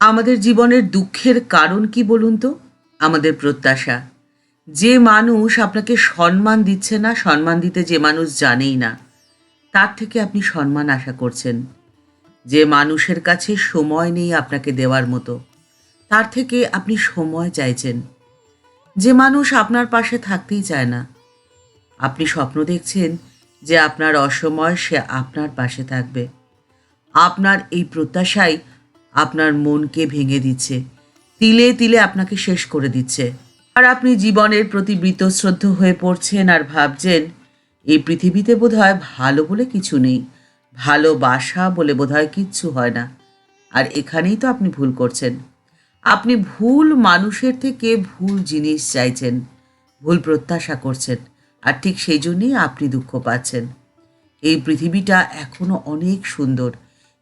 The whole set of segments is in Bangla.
আমাদের জীবনের দুঃখের কারণ কি বলুন তো? আমাদের প্রত্যাশা। যে মানুষ আপনাকে সম্মান দিচ্ছে না, সম্মান দিতে যে মানুষ জানেই না, তার থেকে আপনি সম্মান আশা করছেন। যে মানুষের কাছে সময় নেই আপনাকে দেওয়ার মতো, তার থেকে আপনি সময় চাইছেন। যে মানুষ আপনার পাশে থাকতেই চায় না, আপনি স্বপ্ন দেখছেন যে আপনার অসময় সে আপনার পাশে থাকবে। আপনার এই প্রত্যাশাই আপনার মনকে ভেঙে দিচ্ছে। তিলে তিলে আপনাকে শেষ করে দিচ্ছে। আর আপনি জীবনের প্রতি বৃতশ্রদ্ধ হয়ে পড়ছেন আর ভাবছেন এই পৃথিবীতে বোধহয় ভালো বলে কিছু নেই। ভালোবাসা বলে বোধহয় কিচ্ছু হয় না। আর এখানেই তো আপনি ভুল করছেন। আপনি ভুল মানুষের থেকে ভুল জিনিস চাইছেন, ভুল প্রত্যাশা করছেন, আর ঠিক সেই জন্যেই আপনি দুঃখ পাচ্ছেন। এই পৃথিবীটা এখনও অনেক সুন্দর।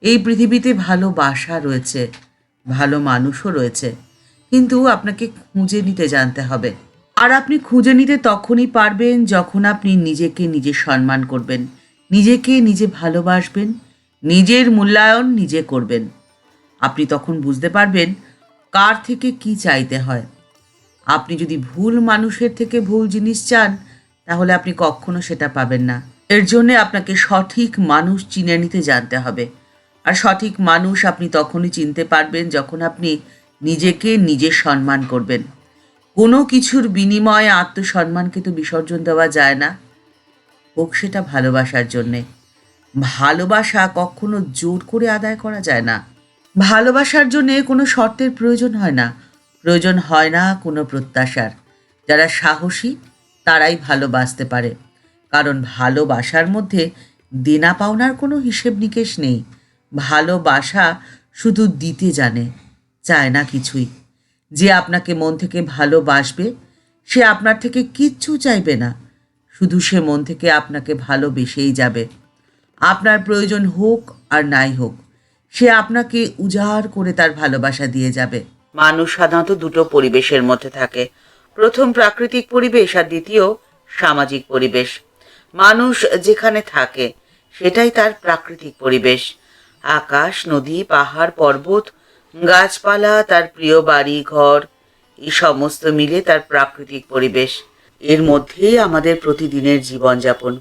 এই পৃথিবীতে ভালোবাসা রয়েছে, ভালো মানুষও রয়েছে। কিন্তু আপনাকে খুঁজে নিতে জানতে হবে। আর আপনি খুঁজে নিতে তখনই পারবেন যখন আপনি নিজেকে নিজে সম্মান করবেন, নিজেকে নিজে ভালোবাসবেন, নিজের মূল্যায়ন নিজে করবেন। আপনি তখন বুঝতে পারবেন কার থেকে কি চাইতে হয়। আপনি যদি ভুল মানুষের থেকে ভুল জিনিস চান, তাহলে আপনি কখনো সেটা পাবেন না। এর জন্য আপনাকে সঠিক মানুষ চিনে নিতে জানতে হবে। আর সঠিক মানুষ আপনি তখনই চিনতে পারবেন যখন আপনি নিজেকে নিজে সম্মান করবেন। কোনো কিছুর বিনিময়ে আত্মসম্মানকে তো বিসর্জন দেওয়া যায় না। হোক সেটা ভালোবাসার জন্যে। ভালোবাসা কখনো জোর করে আদায় করা যায় না। ভালোবাসার জন্যে কোনো শর্তের প্রয়োজন হয় না। প্রয়োজন হয় না কোনো প্রত্যাশার। যারা সাহসী, তারাই ভালোবাসতে পারে। কারণ ভালোবাসার মধ্যে দেনা পাওনার কোনো হিসেব নিকেশ নেই। ভালোবাসা শুধু দিতে জানে, চায় না কিছুই। যে আপনাকে মন থেকে ভালোবাসবে, সে আপনার থেকে কিচ্ছু চাইবে না। শুধু সে মন থেকে আপনাকে ভালোবেসেই যাবে। আপনার প্রয়োজন হোক আর নাই হোক, সে আপনাকে উজাড় করে তার ভালোবাসা দিয়ে যাবে। মানুষ সাধারণত দুটো পরিবেশের মধ্যে থাকে। প্রথম প্রাকৃতিক পরিবেশ আর দ্বিতীয় সামাজিক পরিবেশ। মানুষ যেখানে থাকে, সেটাই তার প্রাকৃতিক পরিবেশ। আকাশ, নদী, পাহাড়, পর্বত, গাছপালা, তার প্রিয় বাড়ি, ঘর, এই সমস্ত মিলে তার প্রাকৃতিক পরিবেশ। এর মধ্যেই আমাদের প্রতিদিনের জীবনযাপন।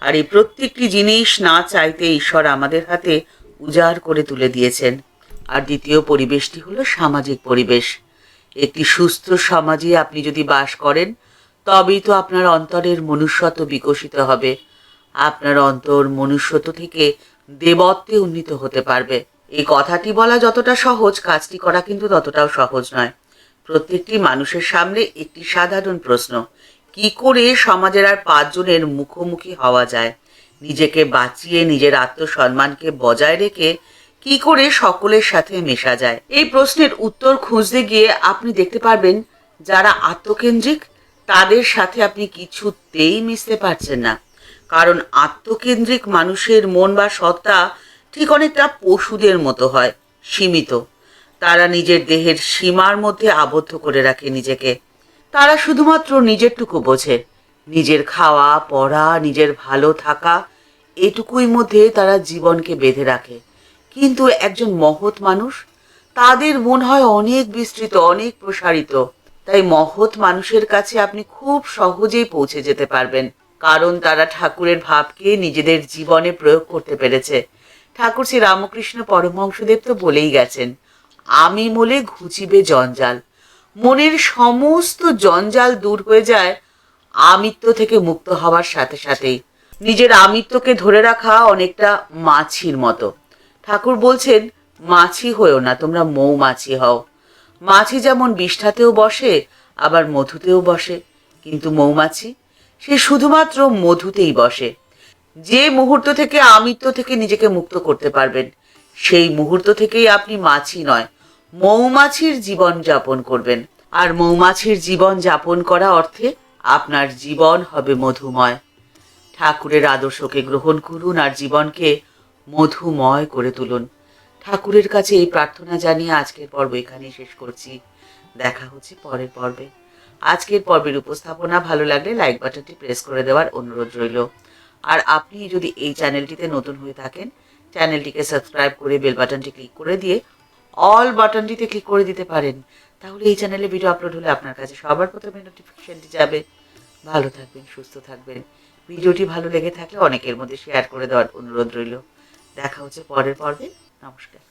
আর এই প্রত্যেকটি জিনিস না চাইতে ঈশ্বর আমাদের হাতে উজাড় করে তুলে দিয়েছেন। আর দ্বিতীয় পরিবেশটি হলো সামাজিক পরিবেশ। একটি সুস্থ সমাজে আপনি যদি বাস করেন, তবেই তো আপনার অন্তরের মনুষ্যত্ব বিকশিত হবে। আপনার অন্তর মনুষ্যত্ব থেকে দেবত্বে উন্নীত হতে পারবে। এই কথাটি বলা যতটা সহজ, কাজটি করা কিন্তু ততটাও সহজ নয়। প্রত্যেকটি মানুষের সামনে একটি সাধারণ প্রশ্ন, কি করে সমাজের আর পাঁচজনের মুখোমুখি হওয়া যায়? নিজেকে বাঁচিয়ে নিজের আত্মসম্মানকে বজায় রেখে কি করে সকলের সাথে মেশা যায়? এই প্রশ্নের উত্তর খুঁজতে গিয়ে আপনি দেখতে পারবেন, যারা আত্মকেন্দ্রিক, তাদের সাথে আপনি কিছুতেই মিশতে পারছেন না। কারণ আত্মকেন্দ্রিক মানুষের মন বা সত্তা ঠিক অনেকটা পশুদের মতো হয়, সীমিত। তারা নিজের দেহের সীমার মধ্যে আবদ্ধ করে রাখে নিজেকে। তারা শুধুমাত্র নিজেরটুকু বোঝে। নিজের খাওয়া, পড়া, নিজের ভালো থাকা, এটুকুই মধ্যে তারা জীবনকে বেঁধে রাখে। কিন্তু একজন মহৎ মানুষ, তাদের মন হয় অনেক বিস্তৃত, অনেক প্রসারিত। তাই মহৎ মানুষের কাছে আপনি খুব সহজেই পৌঁছে যেতে পারবেন। কারণ তারা ঠাকুরের ভাবকে নিজেদের জীবনে প্রয়োগ করতে পেরেছে। ঠাকুর শ্রী রামকৃষ্ণ পরমহংসদেব তো বলেই গেছেন, আমি মোলে ঘুচিবে জঞ্জাল। মনের সমস্ত জঞ্জাল দূর হয়ে যায় আমিত্ব থেকে মুক্ত হওয়ার সাথে সাথেই। নিজের আমিত্বকে ধরে রাখা অনেকটা মাছির মতো। ঠাকুর বলছেন, মাছি হয়েও না, তোমরা মৌমাছি হও। মাছি যেমন বিষ্ঠাতেও বসে, আবার মধুতেও বসে। কিন্তু মৌমাছি সে শুধুমাত্র মধুতেই বসে। যে মুহূর্ত থেকে আমিত্ব থেকে নিজেকে মুক্ত করতে পারবেন, সেই মুহূর্ত থেকেই আপনি মাছি নয়, মৌমাছির জীবন যাপন করবেন। আর মৌমাছির জীবন যাপন করা অর্থে আপনার জীবন হবে মধুময়। ঠাকুরের আদর্শকে গ্রহণ করুন আর জীবনকে মধুময় করে তুলুন। ঠাকুরের কাছে এই প্রার্থনা জানিয়ে আজকের পর্ব এখানেই শেষ করছি। দেখা হচ্ছে পরের পর্বে। আজকের পর্বের উপস্থাপনা ভালো লাগলে লাইক বাটনটি প্রেস করে দেওয়ার অনুরোধ রইল। আর আপনি যদি এই চ্যানেলটিতে নতুন হয়ে থাকেন চ্যানেলটিকে সাবস্ক্রাইব করে বেল বাটনটি ক্লিক করে দিয়ে অল বাটনটিতে ক্লিক করে দিতে পারেন। তাহলে এই চ্যানেলে ভিডিও আপলোড হলে আপনার কাছে সবার প্রথমে নোটিফিকেশনটি যাবে। ভালো থাকবেন, সুস্থ থাকবেন। ভিডিওটি ভালো লেগে থাকলে অনেকের মধ্যে শেয়ার করে দেওয়ার অনুরোধ রইল। দেখা হচ্ছে পরের পর্বে। নমস্কার।